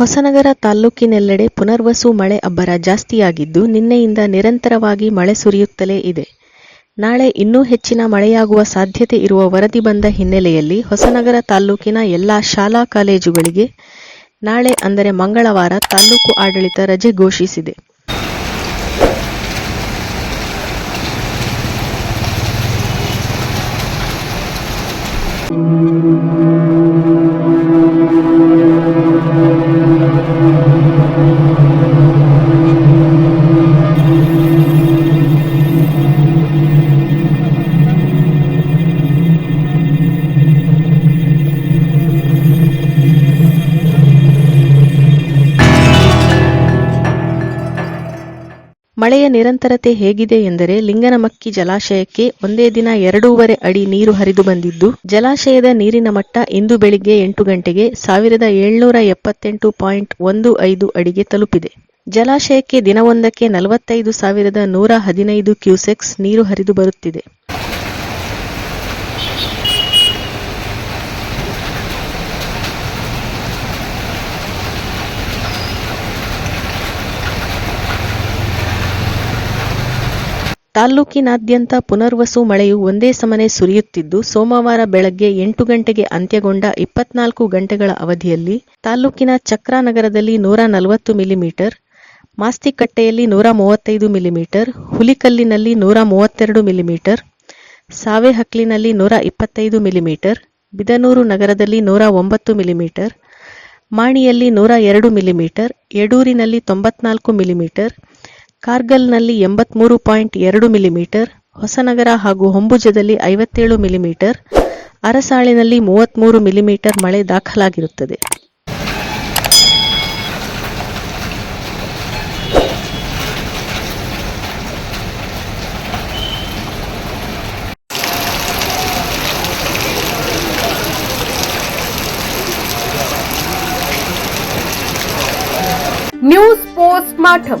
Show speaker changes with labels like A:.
A: ಹೊಸನಗರ ತಾಲ್ಲೂಕಿನೆಲ್ಲೆಡೆ ಪುನರ್ವಸು ಮಳೆ ಅಬ್ಬರ ಜಾಸ್ತಿಯಾಗಿದ್ದು, ನಿನ್ನೆಯಿಂದ ನಿರಂತರವಾಗಿ ಮಳೆ ಸುರಿಯುತ್ತಲೇ ಇದೆ. ನಾಳೆ ಇನ್ನೂ ಹೆಚ್ಚಿನ ಮಳೆಯಾಗುವ ಸಾಧ್ಯತೆ ಇರುವ ವರದಿ ಬಂದ ಹಿನ್ನೆಲೆಯಲ್ಲಿ ಹೊಸನಗರ ತಾಲ್ಲೂಕಿನ ಎಲ್ಲಾ ಶಾಲಾ ಕಾಲೇಜುಗಳಿಗೆ ನಾಳೆ ಅಂದರೆ ಮಂಗಳವಾರ ತಾಲ್ಲೂಕು ಆಡಳಿತ ರಜೆ ಘೋಷಿಸಿದೆ. ಮಳೆಯ ನಿರಂತರತೆ ಹೇಗಿದೆ ಎಂದರೆ ಲಿಂಗನಮಕ್ಕಿ ಜಲಾಶಯಕ್ಕೆ ಒಂದೇ ದಿನ ಎರಡೂವರೆ ಅಡಿ ನೀರು ಹರಿದು ಬಂದಿದ್ದು, ಜಲಾಶಯದ ನೀರಿನ ಮಟ್ಟ ಇಂದು ಬೆಳಿಗ್ಗೆ ಎಂಟು ಗಂಟೆಗೆ ಸಾವಿರದ ಏಳ್ನೂರ ಎಪ್ಪತ್ತೆಂಟು ಪಾಯಿಂಟ್ ಒಂದು ಐದು ಅಡಿಗೆ ತಲುಪಿದೆ. ಜಲಾಶಯಕ್ಕೆ ದಿನವೊಂದಕ್ಕೆ ನಲವತ್ತೈದು ಸಾವಿರದ ನೂರ ಹದಿನೈದು ಕ್ಯೂಸೆಕ್ಸ್ ನೀರು ಹರಿದು ಬರುತ್ತಿದೆ. ತಾಲ್ಲೂಕಿನಾದ್ಯಂತ ಪುನರ್ವಸು ಮಳೆಯು ಒಂದೇ ಸಮನೆ ಸುರಿಯುತ್ತಿದ್ದು, ಸೋಮವಾರ ಬೆಳಗ್ಗೆ ಎಂಟು ಗಂಟೆಗೆ ಅಂತ್ಯಗೊಂಡ ಇಪ್ಪತ್ನಾಲ್ಕು ಗಂಟೆಗಳ ಅವಧಿಯಲ್ಲಿ ತಾಲ್ಲೂಕಿನ ಚಕ್ರಾನಗರದಲ್ಲಿ ನೂರ ನಲವತ್ತು ಮಿಲಿಮೀಟರ್, ಮಾಸ್ತಿಕಟ್ಟೆಯಲ್ಲಿ ನೂರ ಮೂವತ್ತೈದು ಮಿಲಿಮೀಟರ್, ಹುಲಿಕಲ್ಲಿನಲ್ಲಿ ನೂರ ಮೂವತ್ತೆರಡು ಮಿಲಿಮೀಟರ್, ಸಾವೆಹಕ್ಲಿನಲ್ಲಿ ನೂರ ಇಪ್ಪತ್ತೈದು ಮಿಲಿಮೀಟರ್, ಬಿದನೂರು ನಗರದಲ್ಲಿ ನೂರ ಒಂಬತ್ತು ಮಿಲಿಮೀಟರ್, ಮಾಣಿಯಲ್ಲಿ ನೂರ ಎರಡು ಮಿಲಿಮೀಟರ್, ಯಡೂರಿನಲ್ಲಿ ತೊಂಬತ್ನಾಲ್ಕು ಮಿಲಿಮೀಟರ್ ಕಾರ್ಗಲ್ನಲ್ಲಿ ಎಂಬತ್ಮೂರು ಪಾಯಿಂಟ್ ಎರಡು ಮಿಲಿಮೀಟರ್, ಹೊಸನಗರ ಹಾಗೂ ಹೊಂಬುಜದಲ್ಲಿ ಐವತ್ತೇಳು ಮಿಲಿಮೀಟರ್, ಅರಸಾಳಿನಲ್ಲಿ ಮೂವತ್ಮೂರು ಮಿಲಿಮೀಟರ್ ಮಳೆ ದಾಖಲಾಗಿರುತ್ತದೆ.
B: News post ಮಾಠಂ